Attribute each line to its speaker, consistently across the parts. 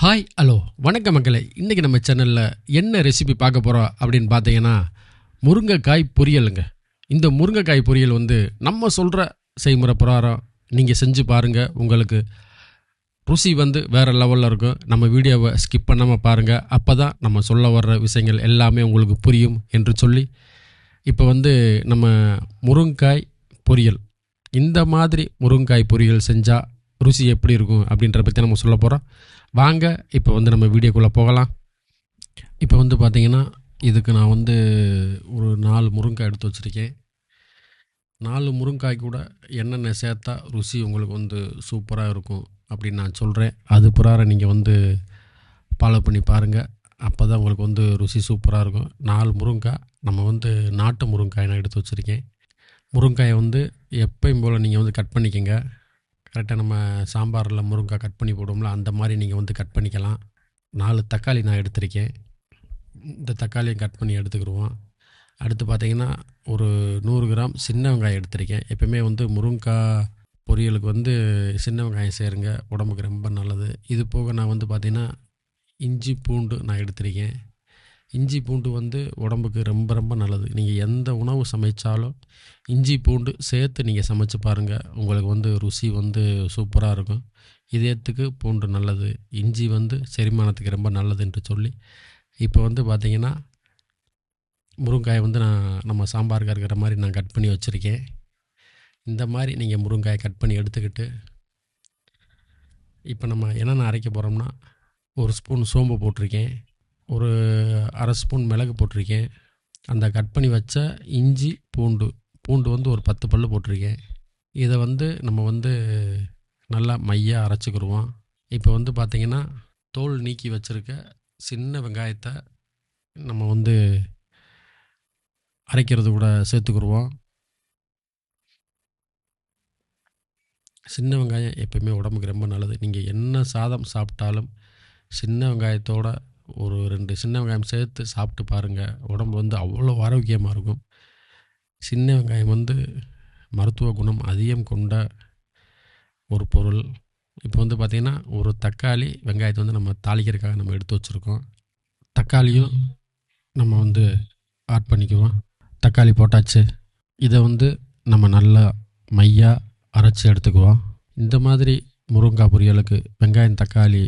Speaker 1: Hi hello வணக்கம் மக்களை. இன்றைக்கி நம்ம சேனலில் என்ன ரெசிபி பார்க்க போகிறோம் அப்படின்னு பார்த்தீங்கன்னா முருங்கைக்காய் பொரியலுங்க. இந்த முருங்கைக்காய் பொரியல் வந்து நம்ம சொல்கிற செய்முறை பிரகாரம் நீங்கள் செஞ்சு பாருங்கள் உங்களுக்கு ருசி வந்து வேறு லெவலில் இருக்கும். நம்ம வீடியோவை ஸ்கிப் பண்ணாமல் பாருங்கள் அப்போ தான் நம்ம சொல்ல வர்ற விஷயங்கள் எல்லாமே உங்களுக்கு புரியும் என்று சொல்லி இப்போ வந்து நம்ம முருங்கைக்காய் பொரியல். இந்த மாதிரி முருங்கைக்காய் பொரியல் செஞ்சால் ருசி எப்படி இருக்கும் அப்படின்றத பற்றி நம்ம சொல்ல போகிறோம் வாங்க இப்போ வந்து நம்ம வீடியோக்குள்ளே போகலாம். இப்போ வந்து பார்த்திங்கன்னா இதுக்கு நான் வந்து ஒரு நாலு முருங்காய் எடுத்து வச்சுருக்கேன். நாலு முருங்காய் கூட என்னென்ன சேர்த்தா ருசி உங்களுக்கு வந்து சூப்பராக இருக்கும் அப்படின்னு நான் சொல்கிறேன் அது புறார நீங்கள் வந்து ஃபாலோ பண்ணி பாருங்கள் அப்போ தான் உங்களுக்கு வந்து ருசி சூப்பராக இருக்கும். நாலு முருங்காய் நம்ம வந்து நாட்டு முருங்காய் நான் எடுத்து வச்சுருக்கேன். முருங்காயை வந்து எப்பயும் போல் நீங்கள் வந்து கட் பண்ணிக்கங்க. கரெக்டாக நம்ம சாம்பாரில் முருங்காய் கட் பண்ணி போடுவோம்ல அந்த மாதிரி நீங்கள் வந்து கட் பண்ணிக்கலாம். நாலு தக்காளி நான் எடுத்திருக்கேன். இந்த தக்காளியை கட் பண்ணி எடுத்துக்கிடுவோம் அடுத்து பார்த்தீங்கன்னா ஒரு நூறு கிராம் சின்ன வெங்காயம் எடுத்திருக்கேன். எப்பயுமே வந்து முருங்காய் பொரியலுக்கு வந்து சின்ன வெங்காயம் சேருங்க உடம்புக்கு ரொம்ப நல்லது. இது போக நான் வந்து பார்த்திங்கன்னா இஞ்சி பூண்டு நான் எடுத்திருக்கேன். இஞ்சி பூண்டு வந்து உடம்புக்கு ரொம்ப ரொம்ப நல்லது. நீங்கள் எந்த உணவு சமைச்சாலும் இஞ்சி பூண்டு சேர்த்து நீங்கள் சமைச்சு பாருங்கள் உங்களுக்கு வந்து ருசி வந்து சூப்பராக இருக்கும். இதயத்துக்கு பூண்டு நல்லது. இஞ்சி வந்து செரிமானத்துக்கு ரொம்ப நல்லது என்று சொல்லி இப்போ வந்து பார்த்திங்கன்னா முருங்காயை வந்து நான் நம்ம சாம்பாருக்கு இருக்கிற மாதிரி நான் கட் பண்ணி வச்சுருக்கேன். இந்த மாதிரி நீங்கள் முருங்காயை கட் பண்ணி எடுத்துக்கிட்டு இப்போ நம்ம என்னென்ன அரைக்க போகிறோம்னா ஒரு ஸ்பூன் சோம்பு போட்டிருக்கேன். ஒரு அரை ஸ்பூன் மிளகு போட்டிருக்கேன். அந்த கட் பண்ணி வச்ச இஞ்சி பூண்டு பூண்டு வந்து ஒரு பத்து பல் போட்டிருக்கேன். இதை வந்து நம்ம வந்து நல்லா மையாக அரைச்சிக்கிடுவோம் இப்போ வந்து பார்த்திங்கன்னா தோல் நீக்கி வச்சுருக்க சின்ன வெங்காயத்தை நம்ம வந்து அரைக்கிறது கூட சேர்த்துக்கிடுவோம் சின்ன வெங்காயம் எப்பயுமே உடம்புக்கு ரொம்ப நல்லது. நீங்கள் என்ன சாதம் சாப்பிட்டாலும் சின்ன வெங்காயத்தோட ஒரு ரெண்டு சின்ன வெங்காயம் சேர்த்து சாப்பிட்டு பாருங்கள் உடம்பு வந்து அவ்வளோ ஆரோக்கியமாக இருக்கும். சின்ன வெங்காயம் வந்து மருத்துவ குணம் அதிகம் கொண்ட ஒரு பொருள். இப்போ வந்து பார்த்திங்கன்னா ஒரு தக்காளி வெங்காயத்தை வந்து நம்ம தாளிக்கிறதுக்காக நம்ம எடுத்து வச்சுருக்கோம். தக்காளியும் நம்ம வந்து ஆட் பண்ணிக்குவோம். தக்காளி போட்டாச்சு. இதை வந்து நம்ம நல்லா மையாக அரைச்சி எடுத்துக்குவோம். இந்த மாதிரி முருங்காய் பொரியலுக்கு வெங்காயம் தக்காளி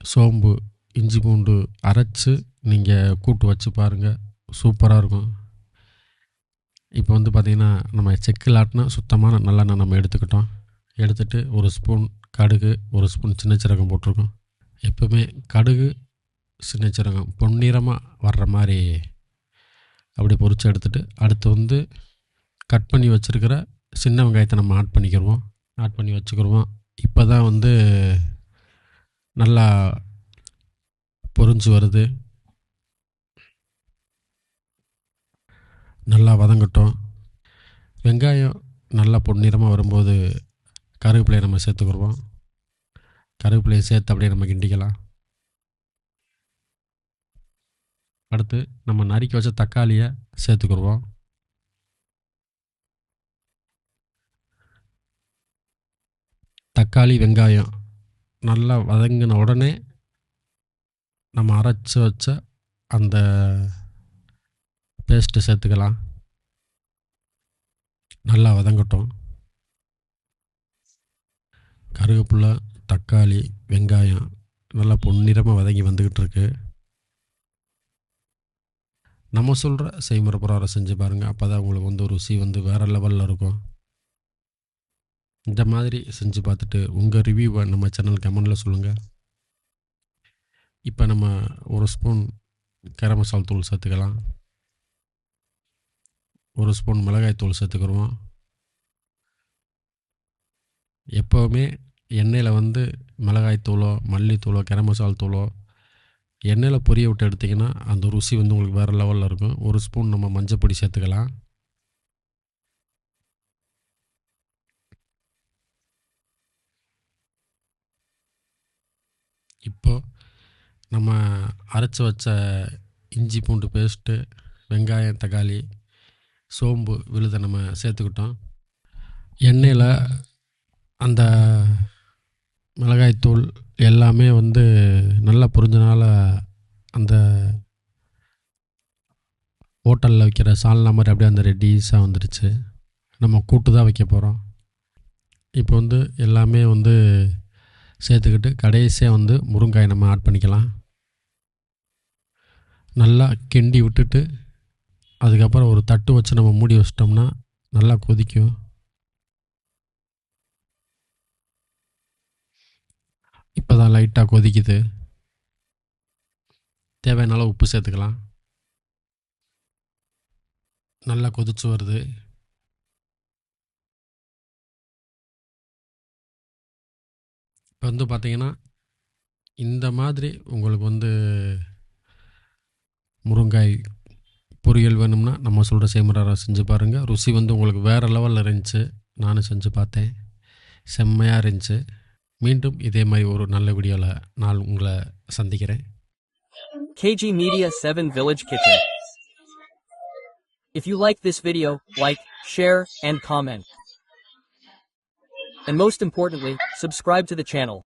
Speaker 1: சோம்பு இஞ்சி பூண்டு அரைச்சி நீங்கள் கூட்டு வச்சு பாருங்கள் சூப்பராக இருக்கும். இப்போ வந்து பார்த்திங்கன்னா நம்ம செக்கில் ஆட்டினா சுத்தமான நல்லெண்ணெய் நம்ம எடுத்துக்கிட்டோம். எடுத்துகிட்டு ஒரு ஸ்பூன் கடுகு ஒரு ஸ்பூன் சின்ன சீரகம் போட்டிருக்கோம். எப்போவுமே கடுகு சின்ன சீரகம் பொன்னிறமாக வர்ற மாதிரி அப்படி பொரிச்சு எடுத்துகிட்டு அடுத்து வந்து கட் பண்ணி வச்சுருக்கிற சின்ன வெங்காயத்தை நம்ம ஆட் பண்ணிக்கிடுவோம் ஆட் பண்ணி வச்சுக்கிடுவோம் இப்போ தான் வந்து நல்லா பொறிஞ்சு வருது. நல்லா வதங்கட்டும். வெங்காயம் நல்லா பொன்னிறமாக வரும்போது கருவேப்பிலையை நம்ம சேர்த்துக்கிடுவோம் கருவேப்பிலையை சேர்த்து அப்படியே நம்ம கிண்டிக்கலாம். அடுத்து நம்ம நறுக்கி வச்ச தக்காளியை சேர்த்துக்கிடுவோம் தக்காளி வெங்காயம் நல்லா வதங்கின உடனே நம்ம அரைச்சி வச்ச அந்த பேஸ்ட்டு சேர்த்துக்கலாம். நல்லா வதங்கட்டும். கருவேப்பிலை தக்காளி வெங்காயம் நல்லா பொன்னிறமாக வதங்கி வந்துக்கிட்டு இருக்கு நம்ம சொல்கிற செய்முறை பிரகாரம் செஞ்சு பாருங்கள் அப்போ தான் உங்களுக்கு வந்து ருசி வந்து வேறு லெவலில் இருக்கும். இந்த மாதிரி செஞ்சு பார்த்துட்டு உங்கள் ரிவ்யூவை நம்ம சேனல் கமெண்டில் சொல்லுங்கள் இப்போ நம்ம ஒரு ஸ்பூன் கரம் மசால் தூள் சேர்த்துக்கலாம். ஒரு ஸ்பூன் மிளகாய் தூள் சேர்த்துக்கிறோம். எப்போவுமே எண்ணெயில் வந்து மிளகாய் தூளோ மல்லித்தூளோ கரம் மசால் தூளோ எண்ணெயில் பொரிய விட்டு எடுத்திங்கன்னா அந்த ருசி வந்து உங்களுக்கு வேறு லெவலில் இருக்கும். ஒரு ஸ்பூன் நம்ம மஞ்சள் பொடி சேர்த்துக்கலாம். இப்போது நம்ம அரைச்சி வச்ச இஞ்சி பூண்டு பேஸ்ட்டு வெங்காயம் தக்காளி சோம்பு விழுதை நம்ம சேர்த்துக்கிட்டோம். எண்ணெயில் அந்த மிளகாய்த்தூள் எல்லாமே வந்து நல்லா புரிஞ்சனால அந்த ஹோட்டலில் வைக்கிற சால்னா மாதிரி அப்படியே அந்த ரெடிஸாக வந்துடுச்சு நம்ம கூட்டு தான் வைக்க போகிறோம் இப்போ வந்து எல்லாமே வந்து சேர்த்துக்கிட்டு கடைசியாக வந்து முருங்காய் நம்ம ஆட் பண்ணிக்கலாம். நல்லா கிண்டி விட்டுட்டு அதுக்கப்புறம் ஒரு தட்டு வச்சு நம்ம மூடி வச்சிட்டோம்னா நல்லா கொதிக்கும். இப்போ தான் லைட்டாக கொதிக்குது. தேவையான உப்பு சேர்த்துக்கலாம். நல்லா கொதிச்சு வருது. இப்போ வந்து பார்த்தீங்கன்னா இந்த மாதிரி உங்களுக்கு வந்து முருங்காய் பொரியல் வேணும்னா நம்ம சொல்கிற செய்முறை செஞ்சு பாருங்கள் ருசி வந்து உங்களுக்கு வேறு லெவலில் இருந்துச்சு. நானும் செஞ்சு பார்த்தேன். செம்மையாக இருந்துச்சு. மீண்டும் இதே மாதிரி ஒரு நல்ல வீடியோவில் நான் உங்களை சந்திக்கிறேன்.
Speaker 2: KG Media 7 Village Kitchen. If you like this video, like, share, and comment. And most importantly, subscribe to the channel.